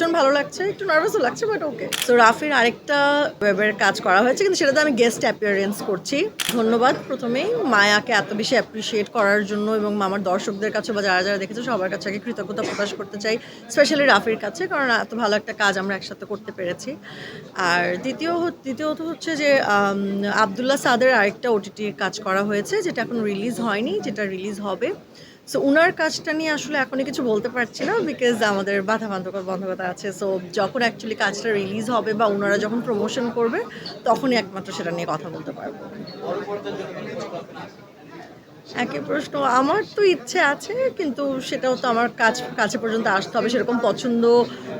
ভীষণ ভালো লাগছে, একটু নার্ভাসও লাগছে বাট ওকে তো রাফির আরেকটা ওয়েবের কাজ করা হয়েছে, কিন্তু সেটাতে আমি গেস্ট অ্যাপিয়ারেন্স করছি। ধন্যবাদ প্রথমেই, মায়াকে এত বেশি অ্যাপ্রিসিয়েট করার জন্য এবং আমার দর্শকদের কাছে বা যারা যারা দেখেছে, সবার কাছে আগে কৃতজ্ঞতা প্রকাশ করতে চাই স্পেশালি রাফির কাছে, কারণ এত ভালো একটা কাজ আমরা একসাথে করতে পেরেছি। আর দ্বিতীয় দ্বিতীয়ত হচ্ছে যে আবদুল্লাহ সাদের আরেকটা ওটিটির কাজ করা হয়েছে, যেটা এখন রিলিজ হয়নি, যেটা রিলিজ হবে। সো উনার কাজটা নিয়ে আসলে এখনই কিছু বলতে পারছি না বিকজ আমাদের বাধা বান্ধকতা বন্ধকতা আছে। সো যখন অ্যাকচুয়ালি কাজটা রিলিজ হবে বা ওনারা যখন প্রমোশন করবে, তখনই একমাত্র সেটা নিয়ে কথা বলতে পারব। একই প্রশ্ন, আমার তো ইচ্ছে আছে, কিন্তু সেটাও তো আমার কাজ কাছে পর্যন্ত আসতে হবে। সেরকম পছন্দ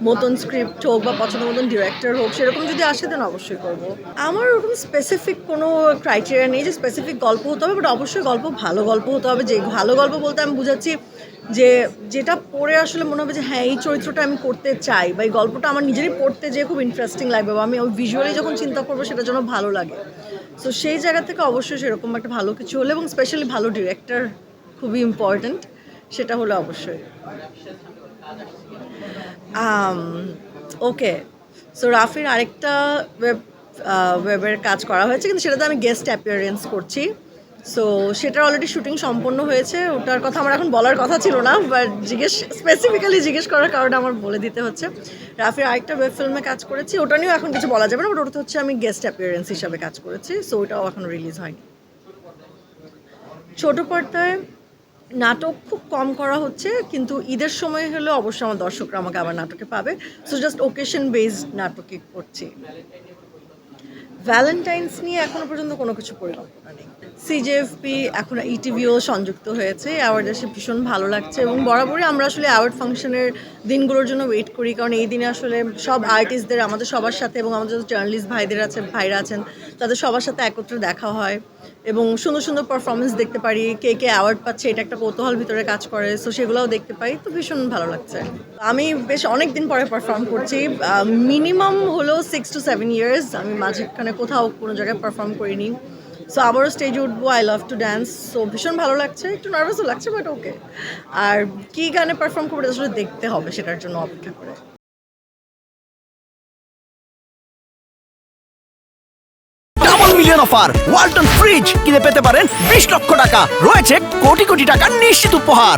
মতন স্ক্রিপ্ট হোক বা পছন্দ মতন ডিরেক্টর হোক, সেরকম যদি আসে দেন অবশ্যই করব। আমার ওরকম স্পেসিফিক কোনো ক্রাইটেরিয়া নেই যে স্পেসিফিক গল্প হতে হবে বাট অবশ্যই গল্প ভালো গল্প হতে হবে। যে ভালো গল্প বলতে আমি বুঝাচ্ছি যে যেটা পড়ে আসলে মনে হবে যে হ্যাঁ এই চরিত্রটা আমি করতে চাই বা এই গল্পটা আমার নিজেরই পড়তে যেয়ে খুব ইন্টারেস্টিং লাগবে বা আমি ওই ভিজুয়ালি যখন চিন্তা করব, সেটা যেন ভালো লাগে। সো সেই জায়গা থেকে অবশ্যই সেরকম একটা ভালো কিছু হলে এবং স্পেশালি ভালো ডিরেক্টর খুবই ইম্পর্ট্যান্ট সেটা হলো অবশ্যই। ওকে সো রাফির আরেকটা ওয়েব ওয়েবের কাজ করা হয়েছে, কিন্তু সেটাতে আমি গেস্ট অ্যাপিয়ারেন্স করছি। সো সেটার অলরেডি শুটিং সম্পন্ন হয়েছে। ওটার কথা আমার এখন বলার কথা ছিল না বাট জিজ্ঞেস স্পেসিফিক্যালি জিজ্ঞেস করার কারণে আমার বলে দিতে হচ্ছে। রাফির আরেকটা ওয়েব ফিল্মে কাজ করেছি। ওটা নিয়েও এখন কিছু বলা যাবে না বাট ওটাতে হচ্ছে আমি গেস্ট অ্যাপিয়ারেন্স হিসাবে কাজ করেছি। সো ওটাও এখন রিলিজ হয়নি। ছোট পর্দায় নাটক খুব কম করা হচ্ছে, কিন্তু ঈদের সময় হলে অবশ্যই আমার দর্শকরা আমাকে আবার নাটকে পাবে। সো জাস্ট ওকেশন বেসড নাটকে করছি। ভ্যালেন্টাইন্স নিয়ে এখনও পর্যন্ত কোনো কিছু পরিকল্পনা নেই। সিজেএফপি এখন ইটিভিও সংযুক্ত হয়েছে। অ্যাওয়ার্ড এসে ভীষণ ভালো লাগছে এবং বরাবরই আমরা আসলে অ্যাওয়ার্ড ফাংশনের দিনগুলোর জন্য ওয়েট করি। কারণ এই দিনে আসলে সব আর্টিস্টদের আমাদের সবার সাথে এবং আমাদের জার্নালিস্ট ভাইদের আছে, ভাইরা আছেন, তাদের সবার সাথে একত্রে দেখা হয় এবং সুন্দর সুন্দর পারফরমেন্স দেখতে পারি। কে কে অ্যাওয়ার্ড পাচ্ছে, এটা একটা কৌতূহল ভিতরে কাজ করে সো সেগুলোও দেখতে পাই। তো ভীষণ ভালো লাগছে। আমি বেশ অনেক দিন পরে পারফর্ম করছি। মিনিমাম হলো সিক্স টু সেভেন ইয়ার্স আমি মাঝখানে কোথাও কোনো জায়গায় পারফর্ম করিনি। সো আবারও স্টেজে উঠবো I love to dance so ভীষণ ভালো লাগছে, একটু নার্ভাসও লাগছে বাট ওকে আর কী গানে পারফর্ম করব আসলে দেখতে হবে, সেটার জন্য অপেক্ষা করে। অফার ওয়ালটন ফ্রিজ কিনে পেতে পারেন বিশ লক্ষ টাকা। রয়েছে কোটি কোটি টাকার নিশ্চিত উপহার।